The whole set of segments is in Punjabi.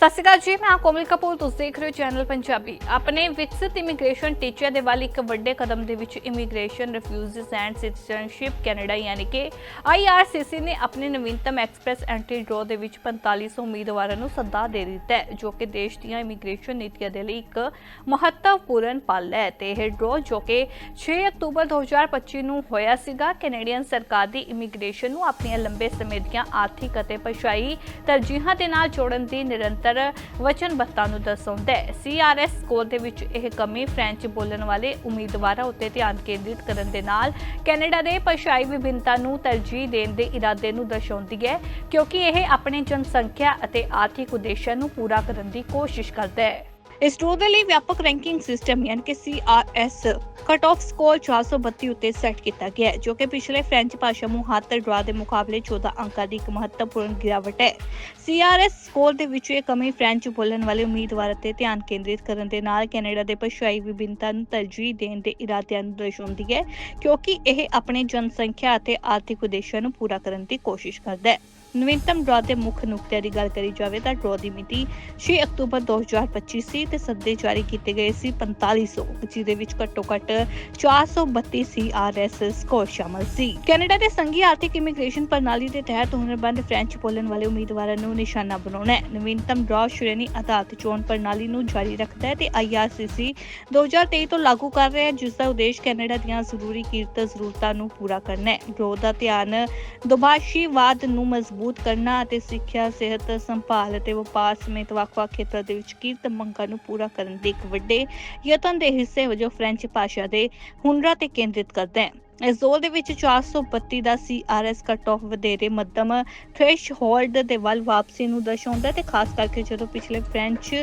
ਸਤਿ ਸ਼੍ਰੀ ਅਕਾਲ ਜੀ, ਮੈਂ ਕੋਮਲ ਕਪੂਰ, ਤੁਸੀਂ ਦੇਖ ਰਹੇ ਹੋ ਚੈਨਲ ਪੰਜਾਬੀ। ਆਪਣੇ ਵਿਕਸਿਤ ਇਮੀਗ੍ਰੇਸ਼ਨ ਟੀਚੇ ਦੇ ਵੱਲ ਇੱਕ ਵੱਡੇ ਕਦਮ ਦੇ ਵਿੱਚ immigration refugees and citizenship Canada ਯਾਨੀ ਕਿ IRCC ਨੇ ਆਪਣੇ ਨਵੀਨਤਮ ਐਕਸਪ੍ਰੈਸ ਐਂਟਰੀ ਡਰਾ ਦੇ ਵਿੱਚ 4500 ਉਮੀਦਵਾਰਾਂ ਨੂੰ ਸੱਦਾ ਦੇ ਦਿੱਤਾ ਹੈ, ਜੋ ਕਿ ਦੇਸ਼ ਦੀਆਂ ਇਮੀਗ੍ਰੇਸ਼ਨ ਨੀਤੀਆਂ ਦੇ ਲਈ ਇੱਕ ਮਹੱਤਵਪੂਰਨ ਪਲ ਹੈ। ਤੇ ਇਹ ਡਰੋ ਜੋ ਕਿ 6 ਅਕਤੂਬਰ 2025 ਨੂੰ ਹੋਇਆ ਸੀਗਾ ਕੈਨੇਡੀਅਨ ਸਰਕਾਰ ਦੀ ਇਮੀਗ੍ਰੇਸ਼ਨ ਨੂੰ ਆਪਣੀਆਂ ਲੰਬੇ ਸਮੇਂ ਦੀਆਂ ਆਰਥਿਕ ਅਤੇ ਭਾਸ਼ਾਈ ਤਰਜੀਹਾਂ ਦੇ ਨਾਲ ਜੋੜਨ ਦੀ ਨਿਰੰਤਰ ਵਚਨਬੱਧਤਾ ਨੂੰ ਦਰਸਾਉਂਦਾ ਹੈ। ਸੀਆਰਐਸ ਸਕੋਰ ਦੇ ਵਿੱਚ ਇਹ ਕਮੀ ਫ੍ਰੈਂਚ ਬੋਲਣ ਵਾਲੇ ਉਮੀਦਵਾਰਾਂ ਉੱਤੇ ਧਿਆਨ ਕੇਂਦਰਿਤ ਕਰਨ ਦੇ ਨਾਲ ਕੈਨੇਡਾ ਦੇ ਭਾਸ਼ਾਈ ਵਿਭਿੰਨਤਾ ਨੂੰ ਤਰਜੀਹ ਦੇਣ ਦੇ ਇਰਾਦੇ ਨੂੰ ਦਰਸਾਉਂਦੀ ਹੈ, ਕਿਉਂਕਿ ਇਹ ਆਪਣੇ ਜਨਸੰਖਿਆ ਅਤੇ ਆਰਥਿਕ ਉਦੇਸ਼ਾਂ ਨੂੰ ਪੂਰਾ ਕਰਨ ਦੀ ਕੋਸ਼ਿਸ਼ ਕਰਦਾ ਹੈ। ਇਸ ਡਰੋ ਦੇ ਲਈ ਵਿਆਪਕ ਰੈਂਕਿੰਗ ਸਿਸਟਮ ਯਾਨੀ ਕਿ ਸੀਆਰਐਸ ਕਟ ਆਫ ਸਕੋਰ 432 ਉੱਤੇ ਸੈੱਟ ਕੀਤਾ ਗਿਆ ਹੈ, ਜੋ ਕਿ ਪਿਛਲੇ ਫ੍ਰੈਂਚ ਭਾਸ਼ਾ ਮੁਹਾਤਰ ਡਰਾ ਦੇ ਮੁਕਾਬਲੇ 14 ਅੰਕਾਂ ਦੀ ਇੱਕ ਮਹੱਤਵਪੂਰਨ ਗਿਰਾਵਟ ਹੈ। ਸੀਆਰਐਸ ਸਕੋਰ ਦੇ ਵਿੱਚ ਇਹ ਕਮੀ ਫ੍ਰੈਂਚ ਬੋਲਣ ਵਾਲੇ ਉਮੀਦਵਾਰਾਂ ਤੇ ਧਿਆਨ ਕੇਂਦਰਿਤ ਕਰਨ ਦੇ ਨਾਲ ਕੈਨੇਡਾ ਦੇ ਭਾਸ਼ਾਈ ਵਿਭਿੰਨਤਾ ਨੂੰ ਤਰਜੀਹ ਦੇਣ ਦੇ ਇਰਾਦਿਆਂ ਨੂੰ ਦਰਸਾਉਂਦੀ ਹੈ, ਕਿਉਂਕਿ ਇਹ ਆਪਣੇ ਜਨਸੰਖਿਆ ਅਤੇ ਆਰਥਿਕ ਉਦੇਸ਼ਾਂ ਨੂੰ ਪੂਰਾ ਕਰਨ ਦੀ ਕੋਸ਼ਿਸ਼ ਕਰਦਾ ਹੈ। ਨਵੀਨਤਮ ਡਰਾ ਦੇ ਮੁੱਖ ਨੁਕਤਿਆਂ ਦੀ ਗੱਲ ਕਰੀ ਜਾਵੇ ਤਾਂ ਡਰਾ ਦੀ ਮਿਤੀ 6 ਅਕਤੂਬਰ 2025 ਸੀ ਤੇ ਸੱਦੇ ਜਾਰੀ ਕੀਤੇ ਗਏ ਸੀ 4500 ਜਿਹਦੇ ਵਿੱਚ ਘੱਟੋ ਘੱਟ 432 ਸੀਆਰਐਸ ਸਕੋਰ ਸ਼ਾਮਲ ਸੀ। ਕੈਨੇਡਾ ਦੇ ਸੰਘੀ ਆਰਥਿਕ ਇਮੀਗ੍ਰੇਸ਼ਨ ਪ੍ਰਣਾਲੀ ਦੇ ਤਹਿਤ ਹੁਨਰਬੰਦ ਫ੍ਰੈਂਚ ਬੋਲਣ ਵਾਲੇ ਉਮੀਦਵਾਰਾਂ ਨੂੰ ਨਿਸ਼ਾਨਾ ਬਣਾਉਣਾ ਹੈ। ਨਵੀਨਤਮ ਡਰਾ ਸ਼੍ਰੇਣੀ ਆਧਾਰਿਤ ਚੋਣ ਪ੍ਰਣਾਲੀ ਨੂੰ ਜਾਰੀ ਰੱਖਦਾ ਹੈ ਤੇ ਆਈਆਰਸੀਸੀ 2023 ਤੋਂ ਲਾਗੂ ਕਰ ਰਿਹਾ ਹੈ, ਜਿਸ ਦਾ ਉਦੇਸ਼ ਕੈਨੇਡਾ ਦੀਆਂ ਜ਼ਰੂਰੀ ਕੀਰਤ ਜ਼ਰੂਰਤਾਂ ਨੂੰ ਪੂਰਾ ਕਰਨਾ ਹੈ। ਡਰਾ ਦਾ ਧਿਆਨ ਦੁਭਾਸ਼ੀਵਾਦ ਨੂੰ ਮਜ਼ਬੂਤ ਕਰਨਾ ਅਤੇ ਸਿੱਖਿਆ, ਸਿਹਤ, ਸੰਭਾਲ ਅਤੇ ਵਪਾਰ ਸਮੇਤ ਵੱਖ-ਵੱਖ ਖੇਤਰਾਂ ਦੇ ਵਿੱਚ ਕੀਰਤ ਮੰਗਾਂ ਨੂੰ ਪੂਰਾ ਕਰਨ ਦੇ ਇੱਕ ਵੱਡੇ ਯਤਨ ਦੇ ਹਿੱਸੇ ਵਜੋਂ ਫ੍ਰੈਂਚ ਭਾਸ਼ਾ ਦੇ ਹੁਨਰਾਂ ਤੇ ਕੇਂਦਰਿਤ ਕਰਦਾ ਹੈ। ਇਸ ਦੌਰ ਦੇ ਵਿੱਚ 432 ਦਾ ਸੀਆਰਐਸ ਕਟ ਆਫ ਵਧੇਰੇ ਮੱਧਮ ਥ੍ਰੈਸ਼ਹੋਲਡ ਦੇ ਵੱਲ ਵਾਪਸੀ ਨੂੰ ਦਰਸਾਉਂਦਾ ਹੈ ਤੇ ਖਾਸ ਕਰਕੇ ਜਦੋਂ ਪਿਛਲੇ ਫ੍ਰੈਂਚ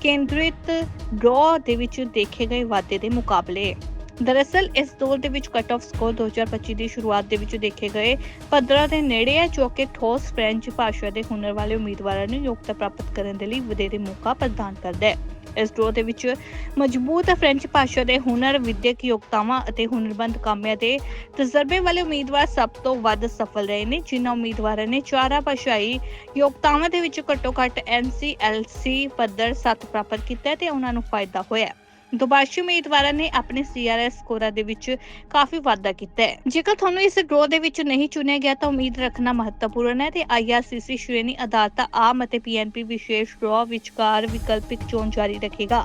ਕੇਂਦਰਿਤ ਡਰਾ ਦੇ ਵਿੱਚ ਦੇਖੇ ਗਏ ਵਾਧੇ ਦੇ ਮੁਕਾਬਲੇ। ਦਰਅਸਲ, ਇਸ ਦੌਰ ਦੇ ਵਿੱਚ ਕੱਟ ਆਫ ਸਕੋਰ 2025 ਦੀ ਸ਼ੁਰੂਆਤ ਦੇ ਵਿੱਚ ਦੇਖੇ ਗਏ ਪੱਧਰਾਂ ਦੇ ਨੇੜੇ ਹੈ, ਜੋ ਕਿ ਠੋਸ ਫ੍ਰੈਂਚ ਭਾਸ਼ਾ ਦੇ ਹੁਨਰ ਵਾਲੇ ਉਮੀਦਵਾਰਾਂ ਨੂੰ ਯੋਗਤਾ ਪ੍ਰਾਪਤ ਕਰਨ ਦੇ ਲਈ ਵਧੇਰੇ ਮੌਕਾ ਪ੍ਰਦਾਨ ਕਰਦਾ ਹੈ। ਇਸ ਡਰੋ ਦੇ ਵਿੱਚ ਮਜ਼ਬੂਤ ਫ੍ਰੈਂਚ ਭਾਸ਼ਾ ਦੇ ਹੁਨਰ, ਵਿਦਿਅਕ ਯੋਗਤਾਵਾਂ ਅਤੇ ਹੁਨਰਬੰਦ ਕਾਮਿਆਂ ਦੇ ਤਜਰਬੇ ਵਾਲੇ ਉਮੀਦਵਾਰ ਸਭ ਤੋਂ ਵੱਧ ਸਫਲ ਰਹੇ ਨੇ, ਜਿਨ੍ਹਾਂ ਉਮੀਦਵਾਰਾਂ ਨੇ ਚਾਰਾਂ ਭਾਸ਼ਾਈ ਯੋਗਤਾਵਾਂ ਦੇ ਵਿੱਚ ਘੱਟੋ ਘੱਟ NCLC ਪੱਧਰ 7 ਪ੍ਰਾਪਤ ਕੀਤਾ ਹੈ ਤੇ ਉਹਨਾਂ ਨੂੰ ਫਾਇਦਾ ਹੋਇਆ ਦੁਬਾਸ਼ੀ ਉਮੀਦਵਾਰਾਂ ਨੇ ਆਪਣੇ ਸੀਆਰਐਸ ਸਕੋਰਾਂ ਦੇ ਵਿੱਚ ਕਾਫੀ ਵਾਧਾ ਕੀਤਾ ਹੈ। ਜੇਕਰ ਤੁਹਾਨੂੰ ਇਸ ਡਰੋ ਦੇ ਵਿੱਚ ਨਹੀਂ ਚੁਣਿਆ ਗਿਆ ਤਾਂ ਉਮੀਦ ਰੱਖਣਾ ਮਹੱਤਵਪੂਰਨ ਹੈ ਤੇ ਆਈਆਰਸੀਸੀ ਸ਼੍ਰੇਣੀ ਅਦਾਲਤ ਆਮ ਅਤੇ ਪੀਐਨਪੀ ਵਿਸ਼ੇਸ਼ ਡਰੋ ਵਿਚਕਾਰ ਵਿਕਲਪਿਕ ਚੋਣ ਜਾਰੀ ਰੱਖੇਗਾ।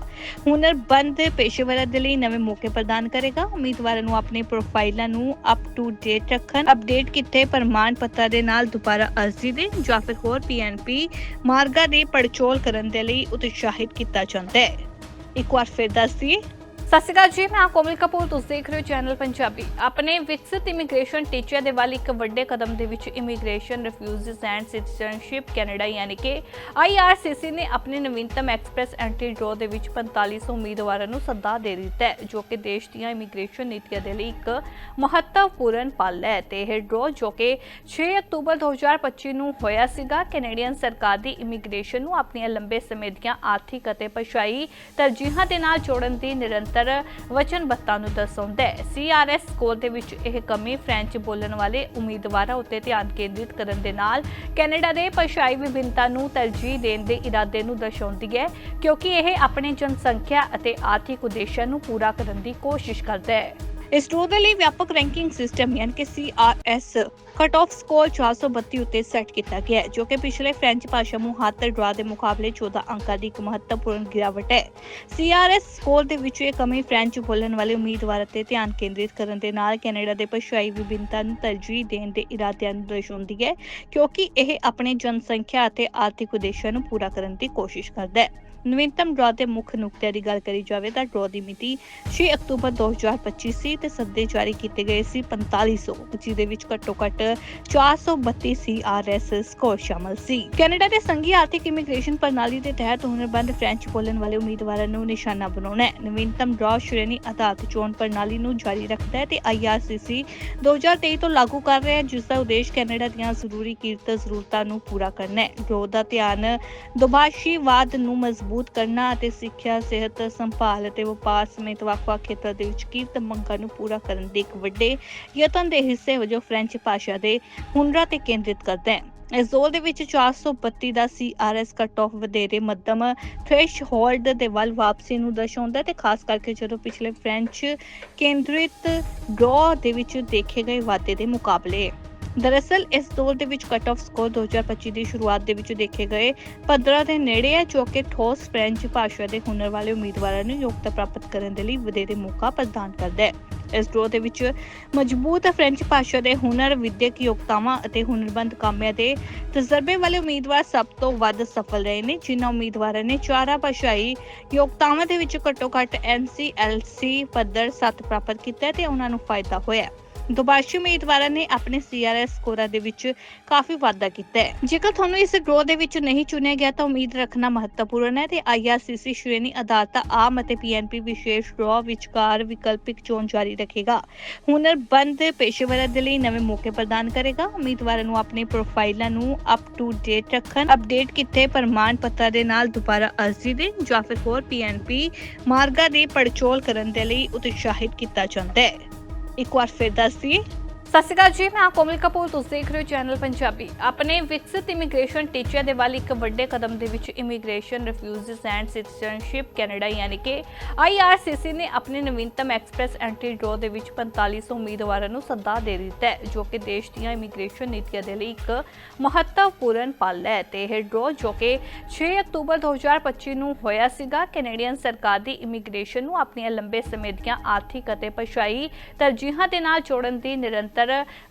ਹੁਨਰਬੰਦ ਪੇਸ਼ੇਵਰਾਂ ਦੇ ਲਈ ਨਵੇਂ ਮੌਕੇ ਪ੍ਰਦਾਨ ਕਰੇਗਾ। ਉਮੀਦਵਾਰਾਂ ਨੂੰ ਆਪਣੇ ਪ੍ਰੋਫਾਈਲਾਂ ਨੂੰ ਅਪ ਟੂ ਡੇਟ ਰੱਖਣ ਅਪਡੇਟ ਕੀਤੇ ਪ੍ਰਮਾਣ ਪੱਤਰ ਦੇ ਨਾਲ ਦੁਬਾਰਾ ਅਰਜ਼ੀ ਦੇਣ ਜਾਂ ਫਿਰ ਹੋਰ ਪੀਐਨਪੀ ਮਾਰਗਾਂ ਦੀ ਪੜਚੋਲ ਕਰਨ ਦੇ ਲਈ ਉਤਸ਼ਾਹਿਤ ਕੀਤਾ ਜਾਂਦਾ ਹੈ। ਇੱਕ ਵਾਰ ਫਿਰ ਦੱਸ ਦਈਏ ਸਤਿ ਸ਼੍ਰੀ ਅਕਾਲ ਜੀ, ਮੈਂ ਕੋਮਲ ਕਪੂਰ, ਤੁਸੀਂ ਦੇਖ ਰਹੇ ਹੋ ਚੈਨਲ ਪੰਜਾਬੀ। ਆਪਣੇ ਵਿਕਸਿਤ ਇਮੀਗ੍ਰੇਸ਼ਨ ਟੀਚਿਆਂ ਦੇ ਵੱਲ ਇੱਕ ਵੱਡੇ ਕਦਮ ਦੇ ਵਿੱਚ immigration refugees and citizenship Canada ਯਾਨੀ ਕਿ IRCC ਨੇ ਆਪਣੇ ਨਵੀਨਤਮ ਐਕਸਪ੍ਰੈਸ ਐਂਟਰੀ ਡਰਾ ਦੇ ਵਿੱਚ 4500 ਉਮੀਦਵਾਰਾਂ ਨੂੰ ਸੱਦਾ ਦੇ ਦਿੱਤਾ ਹੈ, ਜੋ ਕਿ ਦੇਸ਼ ਦੀਆਂ ਇਮੀਗ੍ਰੇਸ਼ਨ ਨੀਤੀਆਂ ਦੇ ਲਈ ਇੱਕ ਮਹੱਤਵਪੂਰਨ ਪਲ ਹੈ ਤੇ ਇਹ ਡਰੋ ਜੋ ਕਿ 6 ਅਕਤੂਬਰ 2025 ਨੂੰ ਹੋਇਆ ਸੀਗਾ ਕੈਨੇਡੀਅਨ ਸਰਕਾਰ ਦੀ ਇਮੀਗ੍ਰੇਸ਼ਨ ਨੂੰ ਆਪਣੀਆਂ ਲੰਬੇ ਸਮੇਂ ਦੀਆਂ ਆਰਥਿਕ ਅਤੇ ਭਾਸ਼ਾਈ ਤਰਜੀਹਾਂ ਦੇ ਨਾਲ ਜੋੜਨ ਦੀ ਨਿਰੰਤਰ ਵਚਨਬੱਧਤਾ ਨੂੰ ਦਰਸਾਉਂਦਾ ਹੈ। ਸੀਆਰਐਸ ਸਕੋਰ ਦੇ ਵਿੱਚ ਇਹ ਕਮੀ ਫ੍ਰੈਂਚ ਬੋਲਣ ਵਾਲੇ ਉਮੀਦਵਾਰਾਂ ਉੱਤੇ ਧਿਆਨ ਕੇਂਦਰਿਤ ਕਰਨ ਦੇ ਨਾਲ ਕੈਨੇਡਾ ਦੇ ਭਾਸ਼ਾਈ ਵਿਭਿੰਨਤਾ ਨੂੰ ਤਰਜੀਹ ਦੇਣ ਦੇ ਇਰਾਦੇ ਨੂੰ ਦਰਸਾਉਂਦੀ ਹੈ, ਕਿਉਂਕਿ ਇਹ ਆਪਣੇ ਜਨਸੰਖਿਆ ਅਤੇ ਆਰਥਿਕ ਉਦੇਸ਼ਾਂ ਨੂੰ ਪੂਰਾ ਕਰਨ ਦੀ ਕੋਸ਼ਿਸ਼ ਕਰਦਾ ਹੈ। ਇਸ ਡਰੋ ਦੇ ਲਈ ਵਿਆਪਕ ਰੈਂਕਿੰਗ ਸਿਸਟਮ ਯਾਨੀ ਕਿ ਸੀਆਰਐਸ ਕਟ ਆਫ ਸਕੋਰ 432 ਉੱਤੇ ਸੈੱਟ ਕੀਤਾ ਗਿਆ ਹੈ, ਜੋ ਕਿ ਪਿਛਲੇ ਫ੍ਰੈਂਚ ਭਾਸ਼ਾ ਮੁਹਾਤਰ ਡਰਾ ਦੇ ਮੁਕਾਬਲੇ 14 ਅੰਕਾਂ ਦੀ ਇੱਕ ਮਹੱਤਵਪੂਰਨ ਗਿਰਾਵਟ ਹੈ। ਸੀਆਰਐਸ ਸਕੋਰ ਦੇ ਵਿੱਚ ਇਹ ਕਮੀ ਫ੍ਰੈਂਚ ਬੋਲਣ ਵਾਲੇ ਉਮੀਦਵਾਰਾਂ ਤੇ ਧਿਆਨ ਕੇਂਦਰਿਤ ਕਰਨ ਦੇ ਨਾਲ ਕੈਨੇਡਾ ਦੇ ਭਾਸ਼ਾਈ ਵਿਭਿੰਨਤਾ ਨੂੰ ਤਰਜੀਹ ਦੇਣ ਦੇ ਇਰਾਦਿਆਂ ਨੂੰ ਦਰਸਾਉਂਦੀ ਹੈ, ਕਿਉਂਕਿ ਇਹ ਆਪਣੇ ਜਨਸੰਖਿਆ ਅਤੇ ਆਰਥਿਕ ਉਦੇਸ਼ਾਂ ਨੂੰ ਪੂਰਾ ਕਰਨ ਦੀ ਕੋਸ਼ਿਸ਼ ਕਰਦਾ ਹੈ। ਨਵੀਨਤਮ ਡਰਾ ਦੇ ਮੁੱਖ ਨੁਕਤਿਆਂ ਦੀ ਗੱਲ ਕਰੀ ਜਾਵੇ ਤਾਂ ਡਰਾ ਦੀ ਮਿਤੀ 6 ਅਕਤੂਬਰ 2025 ਸੀ ਤੇ ਸੱਦੇ ਜਾਰੀ ਕੀਤੇ ਗਏ ਸੀ 4500 ਜਿਹਦੇ ਵਿੱਚ ਘੱਟੋ ਘੱਟ 432 ਸੀਆਰਐਸ ਸਕੋਰ ਸ਼ਾਮਲ ਸੀ। ਕੈਨੇਡਾ ਦੇ ਸੰਘੀ ਆਰਥਿਕ ਇਮੀਗ੍ਰੇਸ਼ਨ ਪ੍ਰਣਾਲੀ ਦੇ ਤਹਿਤ ਹੁਨਰਬੰਦ ਫ੍ਰੈਂਚ ਬੋਲਣ ਵਾਲੇ ਉਮੀਦਵਾਰਾਂ ਨੂੰ ਨਿਸ਼ਾਨਾ ਬਣਾਉਣਾ ਹੈ। ਨਵੀਨਤਮ ਡਰਾ ਸ਼੍ਰੇਣੀ ਆਧਾਰਿਤ ਚੋਣ ਪ੍ਰਣਾਲੀ ਨੂੰ ਜਾਰੀ ਰੱਖਦਾ ਹੈ ਤੇ ਆਈਆਰਸੀਸੀ 2023 ਤੋਂ ਲਾਗੂ ਕਰ ਰਿਹਾ ਹੈ, ਜਿਸ ਦਾ ਉਦੇਸ਼ ਕੈਨੇਡਾ ਦੀਆਂ ਜ਼ਰੂਰੀ ਕੀਰਤ ਜ਼ਰੂਰਤਾਂ ਨੂੰ ਪੂਰਾ ਕਰਨਾ ਹੈ। ਡਰਾ ਦਾ ਧਿਆਨ ਦੁਭਾਸ਼ੀਵਾਦ ਨੂੰ ਮਜ਼ਬੂਤ ਕਰਨਾ ਅਤੇ ਸਿੱਖਿਆ, ਸਿਹਤ, ਸੰਭਾਲ ਅਤੇ ਵਪਾਰ ਸਮੇਤ ਵੱਖ-ਵੱਖ ਖੇਤਰਾਂ ਦੇ ਵਿੱਚ ਕੀਰਤ ਮੰਗਾਂ ਨੂੰ ਪੂਰਾ ਕਰਨ ਦੇ ਇੱਕ ਵੱਡੇ ਯਤਨ ਦੇ ਹਿੱਸੇ ਵਜੋਂ ਫ੍ਰੈਂਚ ਭਾਸ਼ਾ ਦੇ ਹੁਨਰਾਂ ਤੇ ਕੇਂਦਰਿਤ ਕਰਦਾ ਹੈ ਇਸ ਜ਼ੋਲ ਦੇ ਵਿੱਚ 432 ਦਾ ਸੀਆਰਐਸ ਕੱਟ ਆਫ ਵਧੇਰੇ ਮੱਧਮ ਥ੍ਰੈਸ਼ਹੋਲਡ ਦੇ ਵੱਲ ਵਾਪਸੀ ਨੂੰ ਦਰਸਾਉਂਦਾ ਹੈ ਤੇ ਖਾਸ ਕਰਕੇ ਜਦੋਂ ਪਿਛਲੇ ਫ੍ਰੈਂਚ ਕੇਂਦਰਿਤ ਡਰਾ ਦੇ ਵਿੱਚ ਦੇਖੇ ਗਏ ਵਾਧੇ ਦੇ ਮੁਕਾਬਲੇ। ਦਰਅਸਲ, ਇਸ ਦੌਰ ਦੇ ਵਿੱਚ ਕੱਟ ਆਫ ਸਕੋਰ 2025 ਦੀ ਸ਼ੁਰੂਆਤ ਦੇ ਵਿੱਚ ਦੇਖੇ ਗਏ। ਪੱਧਰਾਂ ਦੇ ਨੇੜੇ ਹੈ, ਜੋ ਕਿ ਠੋਸ ਫ੍ਰੈਂਚ ਭਾਸ਼ਾ ਦੇ ਹੁਨਰ ਵਾਲੇ ਉਮੀਦਵਾਰਾਂ ਨੂੰ ਯੋਗਤਾ ਪ੍ਰਾਪਤ ਕਰਨ ਦੇ ਲਈ ਵਧੇਰੇ ਮੌਕਾ ਪ੍ਰਦਾਨ ਕਰਦਾ ਹੈ। ਇਸ ਦੌਰ ਦੇ ਵਿੱਚ ਮਜ਼ਬੂਤ ਫ੍ਰੈਂਚ ਭਾਸ਼ਾ ਦੇ ਹੁਨਰ, ਵਿਦਿਅਕ ਯੋਗਤਾਵਾਂ ਅਤੇ ਹੁਨਰਬੰਦ ਕਾਮਿਆਂ ਦੇ ਤਜਰਬੇ ਵਾਲੇ ਉਮੀਦਵਾਰ ਸਭ ਤੋਂ ਵੱਧ ਸਫਲ ਰਹੇ ਨੇ, ਜਿਨ੍ਹਾਂ ਉਮੀਦਵਾਰਾਂ ਨੇ ਚਾਰਾਂ ਭਾਸ਼ਾਈ ਯੋਗਤਾਵਾਂ ਦੇ ਵਿੱਚ ਘੱਟੋ ਘੱਟ NCLC ਪੱਧਰ 7 ਪ੍ਰਾਪਤ ਕੀਤਾ ਤੇ ਉਹਨਾਂ ਨੂੰ ਫਾਇਦਾ ਹੋਇਆ ਦੁਬਾਸ਼ੀ ਉਮੀਦਵਾਰਾਂ ਨੇ ਆਪਣੇ ਸੀਆਰਐਸ ਸਕੋਰਾਂ ਦੇ ਵਿੱਚ ਕਾਫੀ ਵਾਧਾ ਕੀਤਾ ਹੈ। ਜੇਕਰ ਤੁਹਾਨੂੰ ਇਸ ਡਰਾ ਦੇ ਵਿੱਚ ਨਹੀਂ ਚੁਣਿਆ ਗਿਆ ਤਾਂ ਉਮੀਦ ਰੱਖਣਾ ਮਹੱਤਵਪੂਰਨ ਹੈ ਤੇ ਆਈਆਰਸੀਸੀ ਸ਼੍ਰੇਣੀ ਅਦਾਲਤ, ਆਮ ਅਤੇ ਪੀਐਨਪੀ ਵਿਸ਼ੇਸ਼ ਡਰਾ ਵਿਚਕਾਰ ਵਿਕਲਪਿਕ ਚੋਣ ਜਾਰੀ ਰੱਖੇਗਾ। ਹੁਨਰਬੰਦ ਪੇਸ਼ੇਵਰਾਂ ਦੇ ਲਈ ਨਵੇਂ ਮੌਕੇ ਪ੍ਰਦਾਨ ਕਰੇਗਾ। ਉਮੀਦਵਾਰਾਂ ਨੂੰ ਆਪਣੀ ਪ੍ਰੋਫਾਈਲਾਂ ਨੂੰ ਅਪ ਟੂ ਡੇਟ ਰੱਖਣ, ਅਪਡੇਟ ਕੀਤੇ ਪ੍ਰਮਾਣ ਪੱਤਰਾਂ ਦੇ ਨਾਲ ਦੁਬਾਰਾ ਅਰਜ਼ੀ ਦੇਣ, ਜਾਂ ਫਿਰ ਹੋਰ ਪੀਐਨਪੀ ਮਾਰਗਾਂ ਦੀ ਪੜਚੋਲ ਕਰਨ ਦੇ ਲਈ ਉਤਸ਼ਾਹਿਤ ਕੀਤਾ ਜਾਂਦਾ ਹੈ। ਇੱਕ ਵਾਰ ਫਿਰ ਦੱਸ ਦਈਏ ਸਤਿ ਸ਼੍ਰੀ ਅਕਾਲ ਜੀ, ਮੈਂ ਹਾਂ ਕੋਮਲ ਕਪੂਰ, ਤੁਸੀਂ ਦੇਖ ਰਹੇ ਹੋ ਚੈਨਲ ਪੰਜਾਬੀ। ਆਪਣੇ ਵਿਕਸਿਤ ਇਮੀਗ੍ਰੇਸ਼ਨ ਟੀਚੇ ਦੇ ਵੱਲ ਇੱਕ ਵੱਡੇ ਕਦਮ ਦੇ ਵਿੱਚ immigration refugees and citizenship Canada ਯਾਨੀ ਕਿ IRCC ਨੇ ਆਪਣੇ ਨਵੀਨਤਮ ਐਕਸਪ੍ਰੈਸ ਐਂਟਰੀ ਡਰੋ ਦੇ ਵਿੱਚ 4500 ਉਮੀਦਵਾਰਾਂ ਨੂੰ ਸੱਦਾ ਦੇ ਦਿੱਤਾ ਹੈ, ਜੋ ਕਿ ਦੇਸ਼ ਦੀਆਂ ਇਮੀਗ੍ਰੇਸ਼ਨ ਨੀਤੀਆਂ ਦੇ ਲਈ ਇੱਕ ਮਹੱਤਵਪੂਰਨ ਪਲ ਹੈ ਤੇ ਇਹ ਡਰੋ ਜੋ ਕਿ 6 ਅਕਤੂਬਰ 2025 ਨੂੰ ਹੋਇਆ ਸੀਗਾ ਕੈਨੇਡੀਅਨ ਸਰਕਾਰ ਦੀ ਇਮੀਗ੍ਰੇਸ਼ਨ ਨੂੰ ਆਪਣੀਆਂ ਲੰਬੇ ਸਮੇਂ ਦੀਆਂ ਆਰਥਿਕ ਅਤੇ ਭਾਸ਼ਾਈ ਤਰਜੀਹਾਂ ਦੇ ਨਾਲ ਜੋੜਨ ਦੀ ਨਿਰੰਤਰ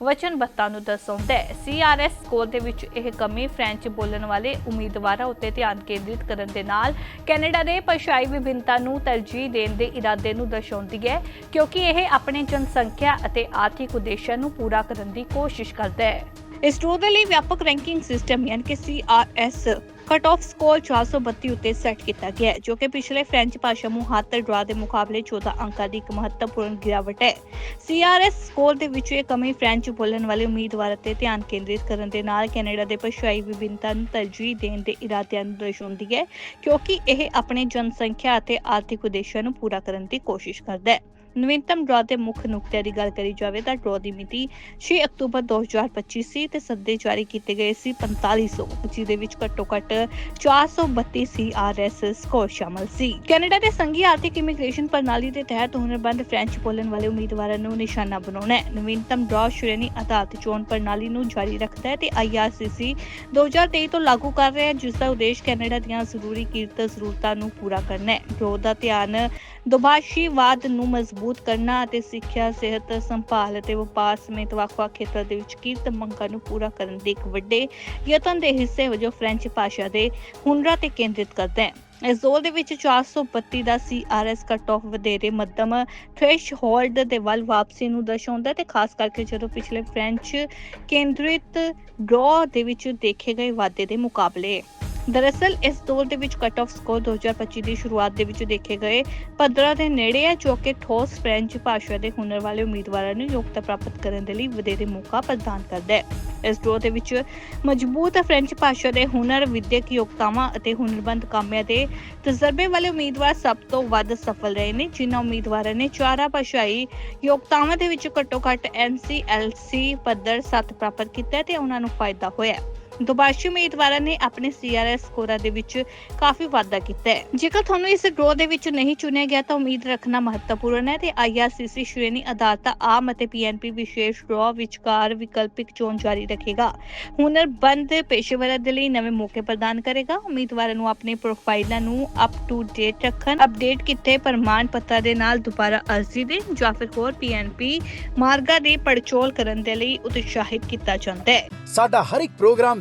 ਵਚਨਬੱਧਤਾ ਨੂੰ ਦਰਸਾਉਂਦਾ ਹੈ। ਸੀਆਰਐਸ ਸਕੋਰ ਦੇ ਵਿੱਚ ਇਹ ਕਮੀ ਫ੍ਰੈਂਚ ਬੋਲਣ ਵਾਲੇ ਉਮੀਦਵਾਰਾਂ ਉੱਤੇ ਧਿਆਨ ਕੇਂਦਰਿਤ ਕਰਨ ਦੇ ਨਾਲ ਕੈਨੇਡਾ ਦੇ ਭਾਸ਼ਾਈ ਵਿਭਿੰਨਤਾ ਨੂੰ ਤਰਜੀਹ ਦੇਣ ਦੇ ਇਰਾਦੇ ਨੂੰ ਦਰਸਾਉਂਦੀ ਹੈ, ਕਿਉਂਕਿ ਇਹ ਆਪਣੇ ਜਨਸੰਖਿਆ ਅਤੇ ਆਰਥਿਕ ਉਦੇਸ਼ਾਂ ਨੂੰ ਪੂਰਾ ਕਰਨ ਦੀ ਕੋਸ਼ਿਸ਼ ਕਰਦਾ ਹੈ। ਇਸ ਡਰਾ ਦੇ ਲਈ ਵਿਆਪਕ ਰੈਂਕਿੰਗ ਸਿਸਟਮ ਯਾਨੀ ਕਿ ਸੀਆਰਐਸ ਕਟ ਆਫ ਸਕੋਰ 432 ਉੱਤੇ ਸੈੱਟ ਕੀਤਾ ਗਿਆ ਹੈ, ਜੋ ਕਿ ਪਿਛਲੇ ਫ੍ਰੈਂਚ ਭਾਸ਼ਾ ਮੁਹਾਤਰ ਡਰਾ ਦੇ ਮੁਕਾਬਲੇ 14 ਅੰਕਾਂ ਦੀ ਇੱਕ ਮਹੱਤਵਪੂਰਨ ਗਿਰਾਵਟ ਹੈ। ਸੀਆਰਐਸ ਸਕੋਰ ਦੇ ਵਿੱਚ ਇਹ ਕਮੀ ਫ੍ਰੈਂਚ ਬੋਲਣ ਵਾਲੇ ਉਮੀਦਵਾਰਾਂ ਤੇ ਧਿਆਨ ਕੇਂਦਰਿਤ ਕਰਨ ਦੇ ਨਾਲ ਕੈਨੇਡਾ ਦੇ ਭਾਸ਼ਾਈ ਵਿਭਿੰਨਤਾ ਨੂੰ ਤਰਜੀਹ ਦੇਣ ਦੇ ਇਰਾਦਿਆਂ ਨੂੰ ਦਰਸਾਉਂਦੀ ਹੈ, ਕਿਉਂਕਿ ਇਹ ਆਪਣੇ ਜਨਸੰਖਿਆ ਅਤੇ ਆਰਥਿਕ ਉਦੇਸ਼ਾਂ ਨੂੰ ਪੂਰਾ ਕਰਨ ਦੀ ਕੋਸ਼ਿਸ਼ ਕਰਦਾ ਹੈ। ਨਵੀਨਤਮ ਡਰਾ ਦੇ ਮੁੱਖ ਨੁਕਤਿਆਂ ਦੀ ਗੱਲ ਕਰੀ ਜਾਵੇ ਤਾਂ ਡਰਾ ਦੀ ਮਿਤੀ 6 ਅਕਤੂਬਰ 2025 ਸੀ ਤੇ ਸੱਦੇ ਜਾਰੀ ਕੀਤੇ ਗਏ ਸੀ 4500 ਜਿਹਦੇ ਵਿੱਚ ਘੱਟੋ ਘੱਟ 432 ਸੀਆਰਐਸ ਸਕੋਰ ਸ਼ਾਮਲ ਸੀ। ਕੈਨੇਡਾ ਦੇ ਸੰਘੀ ਆਰਥਿਕ ਇਮੀਗ੍ਰੇਸ਼ਨ ਪ੍ਰਣਾਲੀ ਦੇ ਤਹਿਤ ਹੁਨਰਬੰਦ ਫ੍ਰੈਂਚ ਬੋਲਣ ਵਾਲੇ ਉਮੀਦਵਾਰਾਂ ਨੂੰ ਨਿਸ਼ਾਨਾ ਬਣਾਉਣਾ ਹੈ। ਨਵੀਨਤਮ ਡਰਾ ਸ਼੍ਰੇਣੀ ਅਦਾਲਤ ਚੋਣ ਪ੍ਰਣਾਲੀ ਨੂੰ ਜਾਰੀ ਰੱਖਦਾ ਹੈ ਤੇ ਆਈਆਰਸੀਸੀ 2023 ਤੋਂ ਲਾਗੂ ਕਰ ਰਿਹਾ ਹੈ, ਜਿਸ ਦਾ ਉਦੇਸ਼ ਕੈਨੇਡਾ ਦੀਆਂ ਜ਼ਰੂਰੀ ਕੀਰਤ ਜ਼ਰੂਰਤਾਂ ਨੂੰ ਪੂਰਾ ਕਰਨਾ ਹੈ। ਡਰਾ ਦਾ ਧਿਆਨ ਦੁਭਾਸ਼ੀਵਾਦ ਨੂੰ ਮਜ਼ਬੂਤ ਕਰਨਾ ਅਤੇ ਸਿੱਖਿਆ, ਸਿਹਤ ਸੰਭਾਲ ਅਤੇ ਵਪਾਰ ਸਮੇਤ ਵੱਖ-ਵੱਖ ਖੇਤਰਾਂ ਦੇ ਵਿੱਚ ਕੀਰਤ ਮੰਗਾਂ ਨੂੰ ਪੂਰਾ ਕਰਨ ਦੇ ਇੱਕ ਵੱਡੇ ਯਤਨ ਦੇ ਹਿੱਸੇ ਵਜੋਂ ਫ੍ਰੈਂਚ ਭਾਸ਼ਾ ਦੇ ਹੁਨਰਾਂ ਤੇ ਕੇਂਦਰਿਤ ਕਰਦਾ ਹੈ ਇਸ ਜ਼ੋਲ ਦੇ ਵਿੱਚ 432 ਦਾ ਸੀਆਰਐਸ ਕੱਟ ਆਫ ਵਧੇਰੇ ਮੱਧਮ ਥ੍ਰੈਸ਼ਹੋਲਡ ਦੇ ਵੱਲ ਵਾਪਸੀ ਨੂੰ ਦਰਸਾਉਂਦਾ ਹੈ ਤੇ ਖਾਸ ਕਰਕੇ ਜਦੋਂ ਪਿਛਲੇ ਫ੍ਰੈਂਚ ਕੇਂਦਰਿਤ ਡਰਾ ਦੇ ਵਿੱਚ ਦੇਖੇ ਗਏ ਵਾਧੇ ਦੇ ਮੁਕਾਬਲੇ। ਦਰਅਸਲ, ਇਸ ਦੌਰ ਦੇ ਵਿੱਚ ਕੱਟ ਆਫ ਸਕੋਰ 2025 ਦੀ ਸ਼ੁਰੂਆਤ ਦੇ ਵਿੱਚ ਦੇਖੇ ਗਏ ਪੱਧਰਾਂ ਦੇ ਨੇੜੇ ਹੈ, ਜੋ ਕਿ ਠੋਸ ਫ੍ਰੈਂਚ ਭਾਸ਼ਾ ਦੇ ਹੁਨਰ ਵਾਲੇ ਉਮੀਦਵਾਰਾਂ ਨੂੰ ਯੋਗਤਾ ਪ੍ਰਾਪਤ ਕਰਨ ਦੇ ਲਈ ਵਧੇਰੇ ਮੌਕਾ ਪ੍ਰਦਾਨ ਕਰਦਾ ਹੈ। ਇਸ ਦੌਰ ਦੇ ਵਿੱਚ ਮਜ਼ਬੂਤ ਫ੍ਰੈਂਚ ਭਾਸ਼ਾ ਦੇ ਹੁਨਰ, ਵਿਦਿਅਕ ਯੋਗਤਾਵਾਂ ਅਤੇ ਹੁਨਰਬੰਦ ਕਾਮਿਆਂ ਦੇ ਤਜਰਬੇ ਵਾਲੇ ਉਮੀਦਵਾਰ ਸਭ ਤੋਂ ਵੱਧ ਸਫਲ ਰਹੇ ਨੇ, ਜਿਨ੍ਹਾਂ ਉਮੀਦਵਾਰਾਂ ਨੇ ਚਾਰਾਂ ਭਾਸ਼ਾਈ ਯੋਗਤਾਵਾਂ ਦੇ ਵਿੱਚ ਘੱਟੋ ਘੱਟ NCLC ਪੱਧਰ 7 ਪ੍ਰਾਪਤ ਕੀਤਾ ਤੇ ਉਹਨਾਂ ਨੂੰ ਫਾਇਦਾ ਹੋਇਆ ਦੁਬਾਸ਼ੀ ਉਮੀਦਵਾਰਾਂ ਨੇ ਆਪਣੇ ਸੀਆਰਐਸ ਸਕੋਰਾਂ ਦੇ ਵਿੱਚ ਕਾਫੀ ਵਾਧਾ ਕੀਤਾ ਹੈ। ਜੇਕਰ ਤੁਹਾਨੂੰ ਇਸ ਡਰਾ ਦੇ ਵਿੱਚ ਨਹੀਂ ਚੁਣਿਆ ਗਿਆ ਤਾਂ ਉਮੀਦ ਰੱਖਣਾ ਮਹੱਤਵਪੂਰਨ ਹੈ ਤੇ ਆਈਆਰਸੀਸੀ ਸ਼੍ਰੇਣੀ ਅਦਾਲਤ ਆਮ ਅਤੇ ਪੀਐਨਪੀ ਵਿਸ਼ੇਸ਼ ਡਰਾ ਵਿਚਕਾਰ ਵਿਕਲਪਿਕ ਚੋਣ ਜਾਰੀ ਰੱਖੇਗਾ। ਹੁਨਰਬੰਦ ਪੇਸ਼ੇਵਰਾਂ ਦੇ ਲਈ ਨਵੇਂ ਮੌਕੇ ਪ੍ਰਦਾਨ ਕਰੇਗਾ। ਉਮੀਦਵਾਰਾਂ ਨੂੰ ਆਪਣੇ ਪ੍ਰੋਫਾਈਲਾਂ ਨੂੰ ਅਪ ਟੂ ਡੇਟ ਰੱਖਣ, ਅਪਡੇਟ ਕੀਤੇ ਪ੍ਰਮਾਣ ਪੱਤਰ ਦੇ ਨਾਲ ਦੁਬਾਰਾ ਅਰਜ਼ੀ ਦੇਣ ਜਾਂ ਫਿਰ ਹੋਰ ਪੀਐਨਪੀ ਮਾਰਗਾਂ ਦੀ ਪੜਚੋਲ ਕਰਨ ਦੇ ਲਈ ਉਤਸ਼ਾਹਿਤ ਕੀਤਾ ਜਾਂਦਾ ਹੈ। ਸਾਡਾ ਹਰ ਇੱਕ ਪ੍ਰੋਗਰਾਮ